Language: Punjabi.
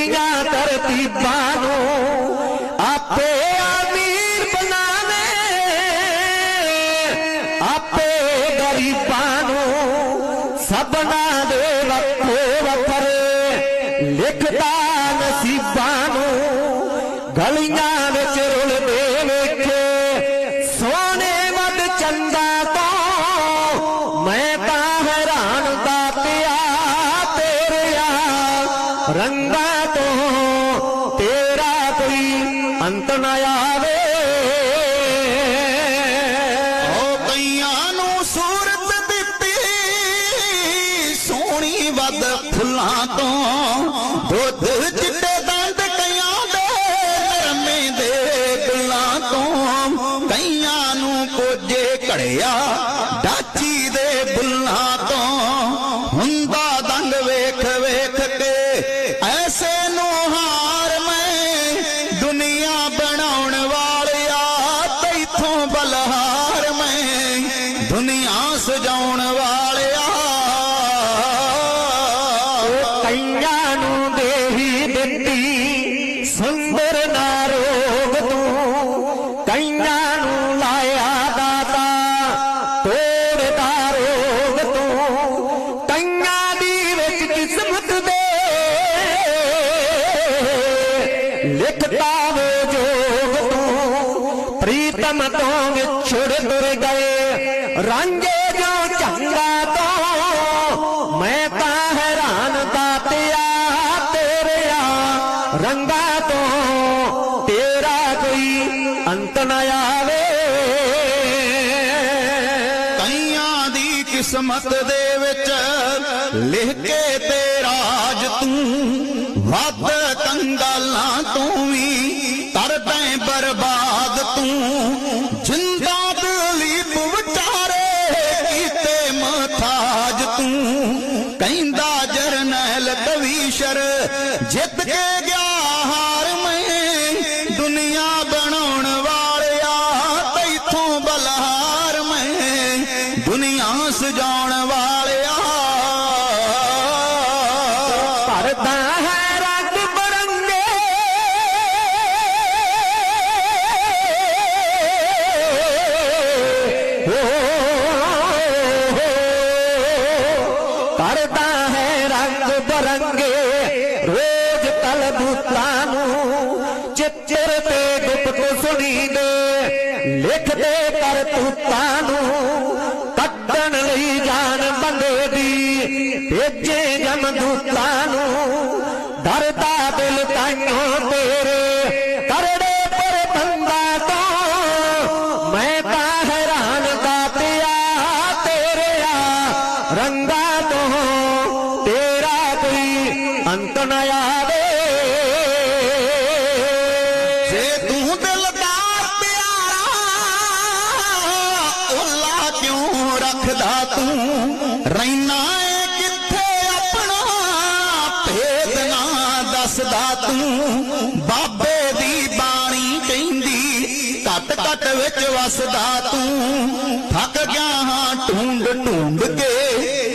ਇਹਦੀਆਂ ਤਰਤੀਬਾਂ ਨੂੰ ਆਪੇ ਅਮੀਰ ਬਣਾਵੇ। ਆਪੇ ਗਰੀਬਾਂ ਨੂੰ ਸਭਨਾ ਦੇ ਵੱਖੋ ਵੱਖਰੇ ਲਿਖਦਾ ਨਸੀਬਾਂ ਨੂੰ ਗਲੀਆਂ ਕੋਈ ਦੁਨੀਆ ਸਜਾਉਣ ਵਾਲਿਆ। ਕਈਆਂ ਨੂੰ ਦੇਹੀ ਦਿੱਤੀ, ਸੁੰਦਰ ਨਾ ਰੋਗ ਤੂੰ। ਕਈਆਂ ਨੂੰ ਲਾਇਆ ਦਾਤਾ ਤੋੜਦਾ ਰੋਗ ਤੂੰ। ਕਈਆਂ ਦੀ ਵਿੱਚ ਕਿਸਮਤ ਦੇ ਲਿਖਤਾ ਵੇ ਜੋਗ ਤੂੰ। ਪ੍ਰੀਤਮ ਤੋਂ ਵਿਛੜ ਤੁਰ ਗਏ। ਰਾਂਝੇ ਜੋ ਚੰਗਾ ਤੋਂ ਮੈਂ ਤਾਂ ਹੈਰਾਨ ਦਾਤਿਆ ਤੇਰਿਆ ਰੰਗਾ ਤੋਂ। ਤੇਰਾ ਕੋਈ ਅੰਤ ਨਾ ਆਵੇ। ਕਈਆਂ ਦੀ ਕਿਸਮਤ ਦੇ ਵਿੱਚ ਲਿਖ ਕੇ ਤੇ ਰਾਜ ਤੂੰ, ਵੱਧ ਕੰਗਾਲਾਂ ਤੂੰ ਵੀ ਜਰਨੈਲ ਕਵੀਸ਼ਰ ਜਿੱਤ ਕੇ ਗਿਆ ਹਾਰ ਮੈਂ। ਦੁਨੀਆ ਬਣਾਉਣ ਵਾਲਿਆ ਤੈਥੋਂ ਬਲਹਾਰ ਮੈਂ। ਦੁਨੀਆ ਸਜਾਉਣ ਵਾਲਿਆ। ਭਰਦਾ ਹੈ ਰੰਗ ਬਰੰਗੇ। ਕਰਦਾ ਰੰਗ ਬਰੰਗੇ, ਰੋਜ਼ ਕਲਬੂਤਾਂ ਨੂੰ ਚਿੱਤਰ ਤੇ ਗੁਪਤ ਸੁਣੀ ਦੇ ਲਿਖਦੇ ਕਰਤੂਤਾਂ ਨੂੰ, ਕੱਢਣ ਲਈ ਜਾਨ ਬੰਦੇ ਦੀ, ਭੇਜੇ ਜਮਦੂਤਾਂ ਨੂੰ, ਡਰਦਾ ਦਿਲ ਤਾਈਓ ਤੇਰੇ। ਨਾ ਆਵੇ। ਜੇ ਤੂੰ ਦਿਲਦਾਰ ਪਿਆਰਾ ਉੱਲਾ ਕਿਉਂ ਰੱਖਦਾ ਤੂੰ? ਰਹਿਣਾ ਏ ਕਿੱਥੇ ਆਪਣਾ? ਭੇਦ ਨਾ ਦੱਸਦਾ ਤੂੰ। ਬਾਬੇ ਦੀ ਬਾਣੀ ਕਹਿੰਦੀ, ਘਟ ਘਟ ਵਿੱਚ ਵਸਦਾ ਤੂੰ। ਥੱਕ ਗਿਆ ਹਾਂ ਢੂੰਡ ਢੂੰਡ ਕੇ।